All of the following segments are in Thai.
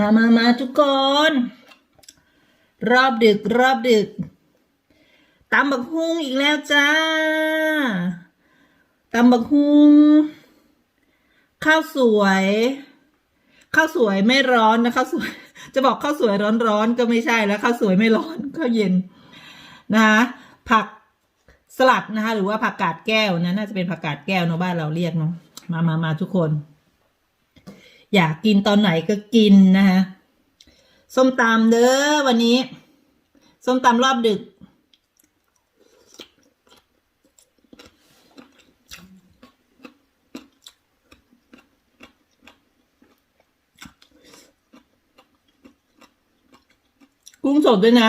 มามามาทุกคน รอบดึก รอบดึกตำบักฮุงอีกแล้วจ้าตำบักฮุงข้าวสวยข้าวสวยไม่ร้อนนะข้าวสวย จะบอกข้าวสวยร้อนๆก็ไม่ใช่แล้วข้าวสวยไม่ร้อนข้าวเย็นนะคะผักสลัดนะคะหรือว่าผักกาดแก้วนะน่าจะเป็นผักกาดแก้วเนอะบ้านเราเรียกเนาะมามามาทุกคน อยากกินตอนไหนก็กินนะคะส้มตำเด้อวันนี้ ส้มตำรอบดึก กุ้งสดด้วยนะ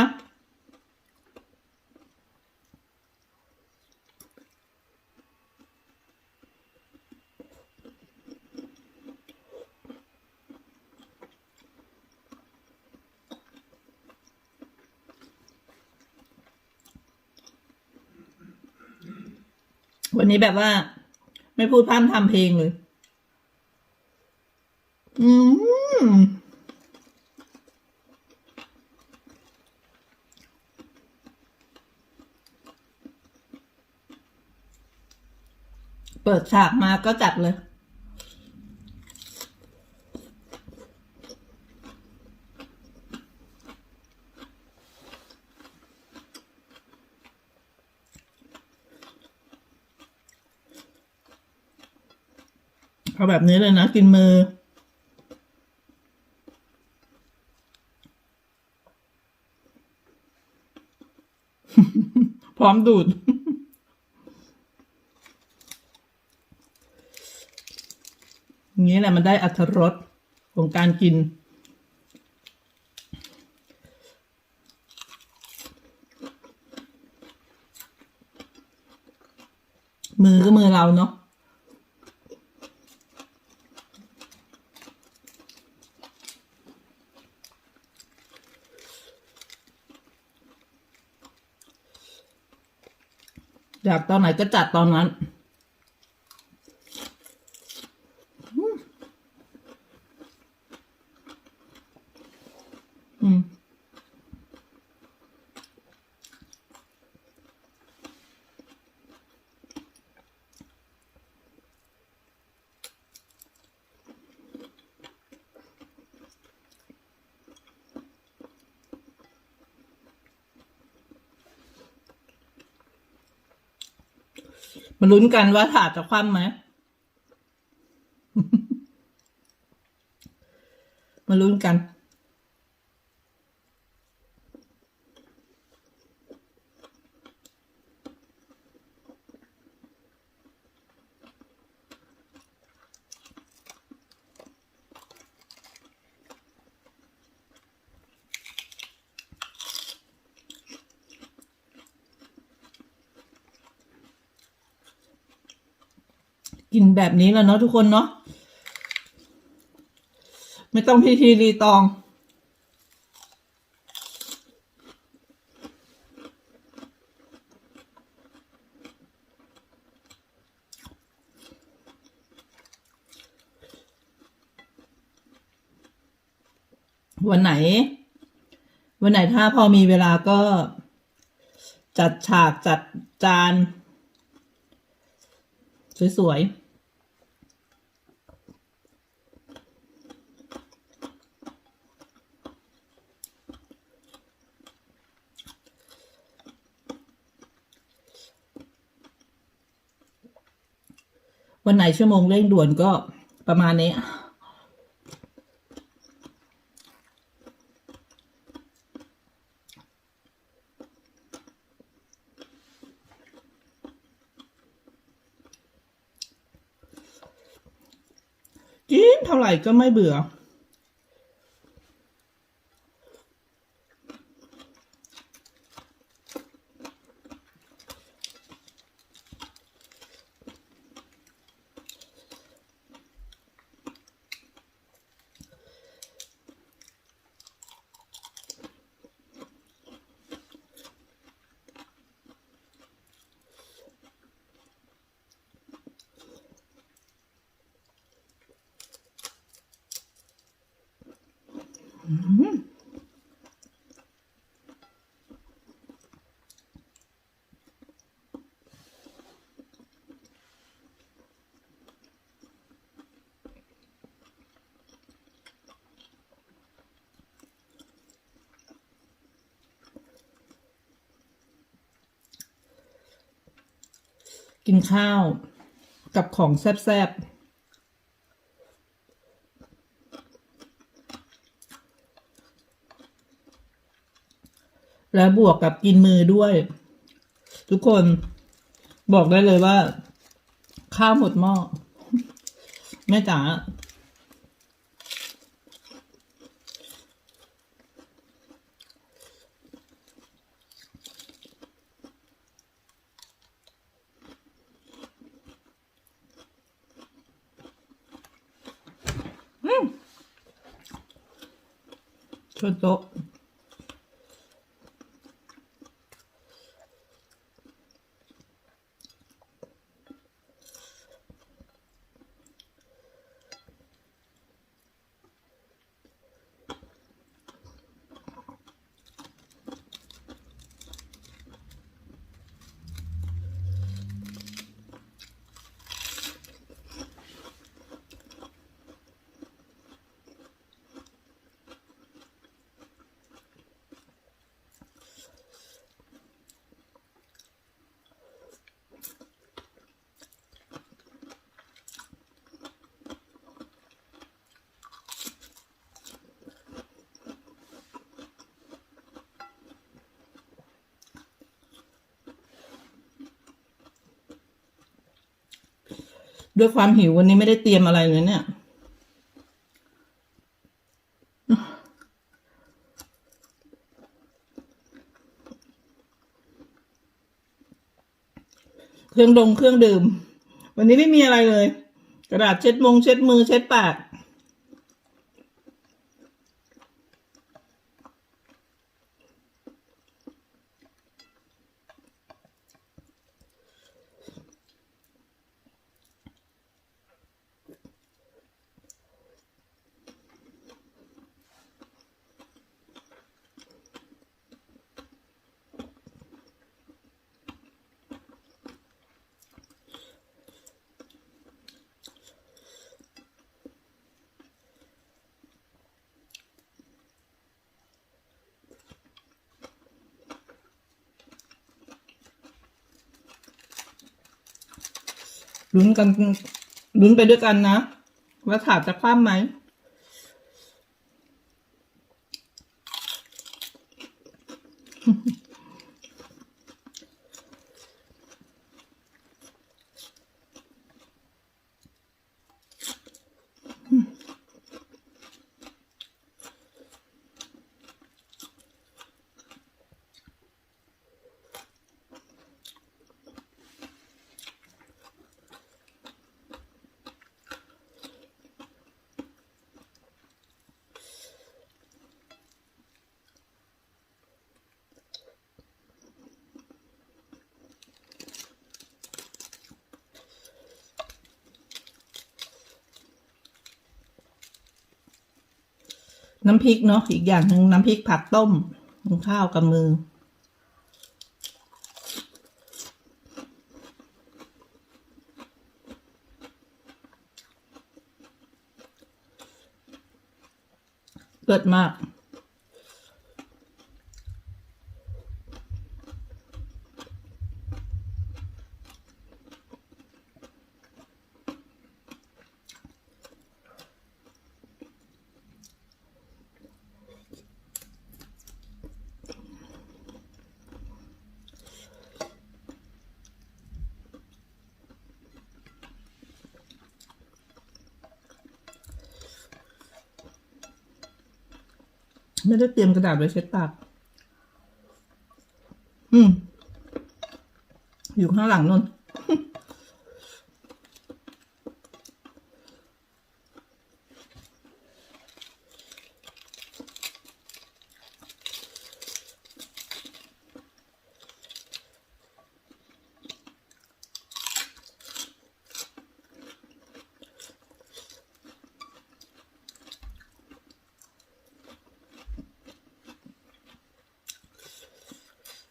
วันนี้แบบว่า ไม่พูดพร่ำทำเพลงเลย อืมเปิดฉากมาก็จัดเลย เอาแบบนี้เลยนะ กินมือ พร้อมดูด อย่างนี้แหละมันได้อัตรสของการกินมือก็มือเราเนาะ อยากตอนไหนก็จัดตอนนั้น อืม มาลุ้นกันว่าถาดจะคว่ำไหมมาลุ้นกัน กินแบบนี้แล้วเนาะทุกคนเนาะไม่ต้องพิธีรีตอง วันไหน วันไหนถ้าพอมีเวลาก็จัดฉากจัดจาน สวยๆ วันไหนชั่วโมงเร่งด่วนก็ประมาณนี้ กินเท่าไหร่ก็ไม่เบื่อ กินข้าวกับของแซ่บๆ แล้วบวกกับกินมือด้วย ทุกคนบอกได้เลยว่า ข้าวหมดหม้อแม่จ๋าชนโต๊ะ ด้วยความหิววันนี้ไม่ได้เตรียมอะไรเลยเนี่ย เครื่องดงเครื่องดื่ม วันนี้ไม่มีอะไรเลย กระดาษเช็ดมงเช็ดมือเช็ดปาก ลุ้นกันลุ้นไปด้วยกันนะ ว่าถาดจะคว่ำไหม น้ำพริกเนาะอีกอย่างหนึ่งน้ำพริกผักต้มกินข้าวกับมือ เกิดมาก ไม่ได้เตรียมกระดาษไว้เช็ดปาก อืม อยู่ข้างหลังนู่น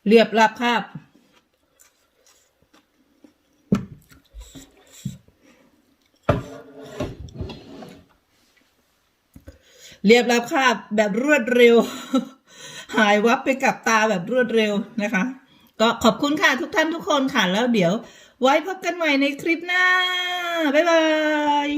เรียบราบคาบ เรียบราบคาบแบบรวดเร็ว หายวับไปกับตาแบบรวดเร็วนะคะ ก็ขอบคุณค่ะทุกท่านทุกคนค่ะ แล้วเดี๋ยว ไว้พบกันใหม่ในคลิปหน้า บ๊ายบาย